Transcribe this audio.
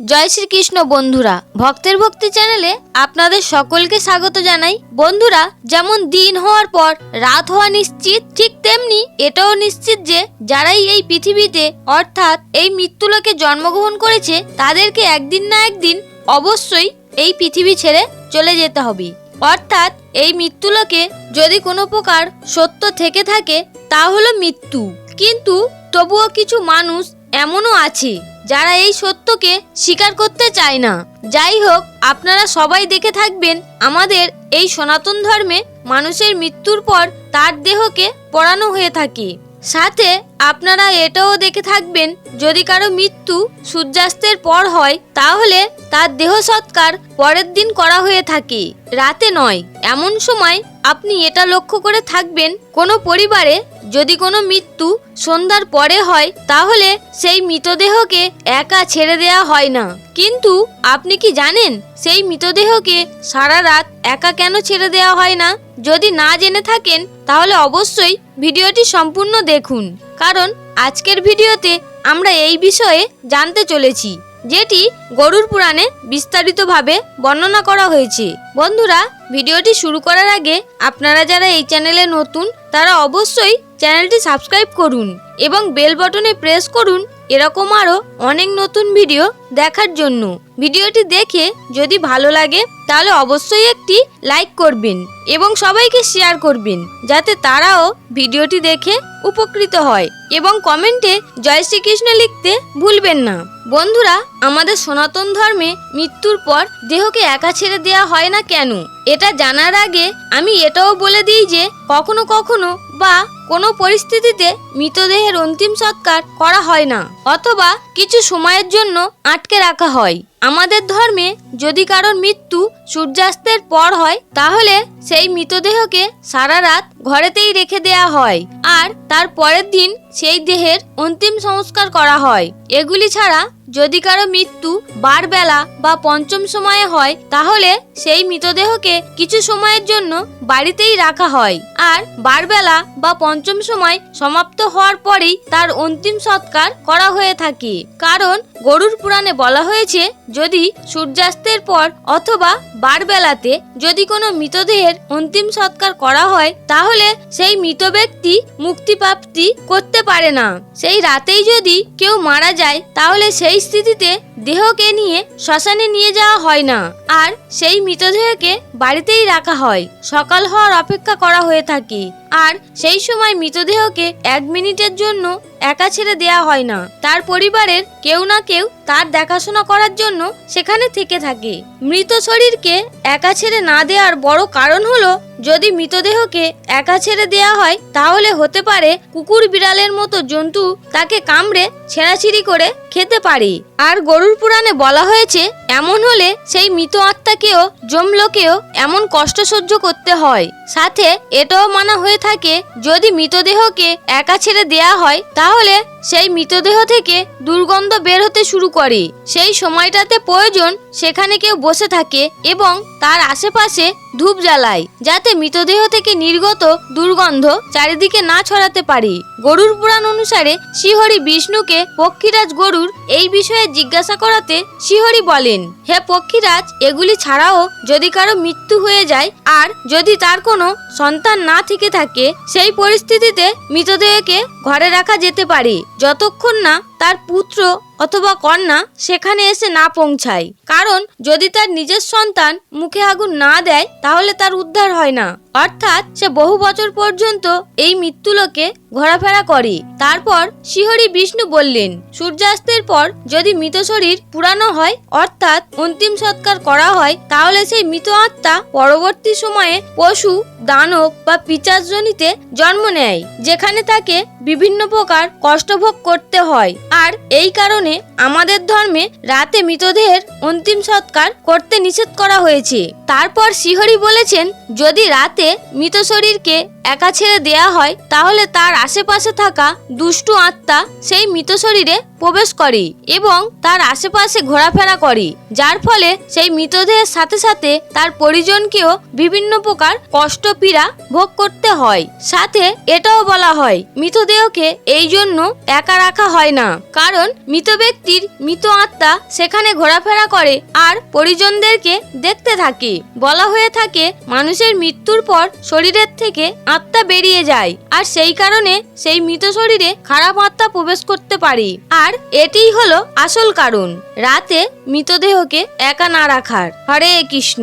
জয় শ্রীকৃষ্ণ বন্ধুরা, ভক্তের ভক্তি চ্যানেলে আপনাদের সকলকে স্বাগত জানাই। বন্ধুরা, যেমন দিন হওয়ার পর, রাত হওয়া নিশ্চিত, ঠিক তেমনি এটাও নিশ্চিত যে, যারাই এই পৃথিবীতে, অর্থাৎ এই মৃত্যুলোকে জন্মগ্রহণ করেছে, তাদেরকে একদিন না একদিন অবশ্যই এই পৃথিবী ছেড়ে চলে যেতে হবে। অর্থাৎ এই মৃত্যুলোকে যদি কোনো প্রকার সত্য থেকে থাকে, তা হলো মৃত্যু। কিন্তু তবুও কিছু মানুষ এমনও আছে যারা এই সত্যকে স্বীকার করতে চায় না। যাই হোক, আপনারা সবাই দেখে থাকবেন আমাদের এই সনাতন ধর্মে মানুষের মৃত্যুর পর তার দেহকে পড়ানো হয়ে থাকে। সাথে আপনারা এটাও দেখে থাকবেন, যদি কারও মৃত্যু সূর্যাস্তের পর হয়, তাহলে তার দেহ সৎকার পরের দিন করা হয়ে থাকে। রাতে নয়, এমন সময় আপনি এটা লক্ষ্য করে থাকবেন, কোনো পরিবারে যদি কোনো মৃত্যু সন্ধ্যার পরে হয়, তাহলে সেই মৃতদেহকে একা ছেড়ে দেয়া হয় না। কিন্তু আপনি কি জানেন, সেই মৃতদেহকে সারা রাত একা কেন ছেড়ে দেওয়া হয় না? যদি না জেনে থাকেন, তাহলে অবশ্যই ভিডিওটি সম্পূর্ণ দেখুন। কারণ আজকের ভিডিওতে আমরা এই বিষয়ে জানতে চলেছি। যেটি গরুর পুরাণে বিস্তারিতভাবে বর্ণনা করা হয়েছে। বন্ধুরা, ভিডিওটি শুরু করার আগে আপনারা যারা এই চ্যানেলে নতুন, তারা অবশ্যই চ্যানেলটি সাবস্ক্রাইব করুন এবং বেল বটনে প্রেস করুন এরকম আরও অনেক নতুন ভিডিও দেখার জন্য। ভিডিওটি দেখে যদি ভালো লাগে, তাহলে অবশ্যই একটি লাইক করবেন এবং সবাইকে শেয়ার করবেন, যাতে তারাও ভিডিওটি দেখে উপকৃত হয় এবং কমেন্টে জয় শ্রীকৃষ্ণ লিখতে ভুলবেন না। বন্ধুরা, আমাদের সনাতন ধর্মে মৃত্যুর পর দেহকে একা ছেড়ে দেওয়া হয় না কেন? এটা জানার আগে আমি এটাও বলে দিই যে, কখনো কখনো বা কোনো পরিস্থিতিতে মৃতদেহের অন্তিম সৎকার করা হয় না, অথবা কিছু সময়ের জন্য আটকে রাখা হয়। আমাদের ধর্মে যদি কারোর মৃত্যু সূর্যাস্তের পর হয়, তাহলে সেই মৃতদেহকে সারা রাত ঘরেতেই রেখে দেয়া হয় আর তার পরের দিন সেই দেহের অন্তিম সংস্কার করা হয়। এগুলি ছাড়া যদি কারও মৃত্যু বারবেলা বা পঞ্চম সময়ে হয়, তাহলে সেই মৃতদেহকে কিছু সময়ের জন্য বাড়িতেই রাখা হয় আর বারবেলা বা পঞ্চম সময় সমাপ্ত হওয়ার পরেই তার অন্তিম সৎকার করা হয়ে থাকে। কারণ গরুর পুরাণে বলা হয়েছে যদি সূর্যাস্তের পর অথবা বারবেলাতে যদি কোনো মৃতদেহের অন্তিম সৎকার করা হয়, তাহলে সেই মৃত ব্যক্তি মুক্তিপ্রাপ্তি করতে পারে না। সেই রাতেই যদি কেউ মারা যায়, তাহলে সেই স্থিতিতে দেহকে নিয়ে শ্মশানে নিয়ে যাওয়া হয় না। আর সেই মৃতদেহকে বাড়িতেই রাখা হয়। সকাল হওয়ার অপেক্ষা করা হয়ে থাকে। আর সেই সময় মৃতদেহকে এক মিনিটের জন্য একা ছেড়ে দেয়া হয় না। তার পরিবারের কেউ না কেউ তার দেখাশোনা করার জন্য সেখানে থেকে থাকে। মৃত শরীরকে একা ছেড়ে না দেওয়ার বড় কারণ হলো যদি মৃতদেহকে একা ছেড়ে দেয়া হয়, তাহলে হতে পারে কুকুর বিড়ালের মতো জন্তু তাকে কামড়ে ছেঁড়াছিড়ি করে খেতে পারে। আর গরুর পুরাণে বলা হয়েছে এমন হলে সেই মৃত আত্মাকেও জমলোকেও এমন কষ্ট সহ্য করতে হয়। সাথে এটাও মানা হয়ে থাকে, যদি মৃতদেহকে একা ছেড়ে দেয়া হয়, তাহলে সেই মৃতদেহ থেকে দুর্গন্ধ বের হতে শুরু করে। সেই সময়টাতে প্রয়োজন সেখানে কেউ বসে থাকে এবং তার আশেপাশে ধূপ জ্বালায়, যাতে মৃতদেহ থেকে নির্গত দুর্গন্ধ চারিদিকে না ছড়াতে পারে। গরুর পুরাণ অনুসারে শ্রীহরি বিষ্ণুকে পক্ষীরাজ গরুর এই বিষয়ে জিজ্ঞাসা করাতে শ্রীহরি বলেন হে পক্ষীরাজ, এগুলি ছাড়াও যদি কারও মৃত্যু হয়ে যায় আর যদি তার কোনো সন্তান না থেকে থাকে, সেই পরিস্থিতিতে মৃতদেহকে ঘরে রাখা যেতে পারে। যতক্ষণ না তার পুত্র অথবা কন্যা সেখানে এসে না পৌঁছায়। কারণ যদি তার নিজের সন্তান মুখে আগুন না দেয়, তাহলে তার উদ্ধার হয় না। অর্থাৎ সে বহু বছর পর্যন্ত এই মৃত্যুলোকে ঘোরাফেরা করে। তারপর শিহরি বিষ্ণু বললেন, সূর্যাস্তের পর যদি মৃত শরীর পুরানো হয়, অর্থাৎ অন্তিম সৎকার করা হয়, তাহলে সেই মৃত আত্মা পরবর্তী সময়ে পশু, দানব বা পিচাজনিতে জন্ম নেয়, যেখানে তাকে বিভিন্ন প্রকার কষ্টভোগ করতে হয়। আর এই কারণে আমাদের ধর্মে রাতে মৃতদেহের অন্তিম সৎকার করতে নিষেধ করা হয়েছে। তারপর শিহরি বলেছেন, যদি রাতে মৃত শরীরকে একা ছেড়ে দেয়া হয়, তাহলে তার আশেপাশে থাকা দুষ্টু আত্মা সেই মৃত শরীরে প্রবেশ করে এবং তার আশেপাশে ঘোরাফেরা করে, যার ফলে সেই মৃতদেহের সাথে সাথে তার পরিজনকেও বিভিন্ন প্রকার কষ্ট পীড়া ভোগ করতে হয়। সাথে এটাও বলা হয়, মৃতদেহকে এই জন্য একা রাখা হয় না। কারণ মৃত ব্যক্তির মৃত আত্মা সেখানে ঘোরাফেরা করে আর পরিজনদেরকে দেখতে থাকে। বলা হয়ে থাকে, মানুষের মৃত্যুর পর শরীরের থেকে আত্মা বেরিয়ে যায় আর সেই কারণে সেই মৃত শরীরে খারাপ আত্মা প্রবেশ করতে পারে। আর এটিই হলো আসল কারণ। রাতে মৃতদেহকে একা না রাখার। হরে কৃষ্ণ।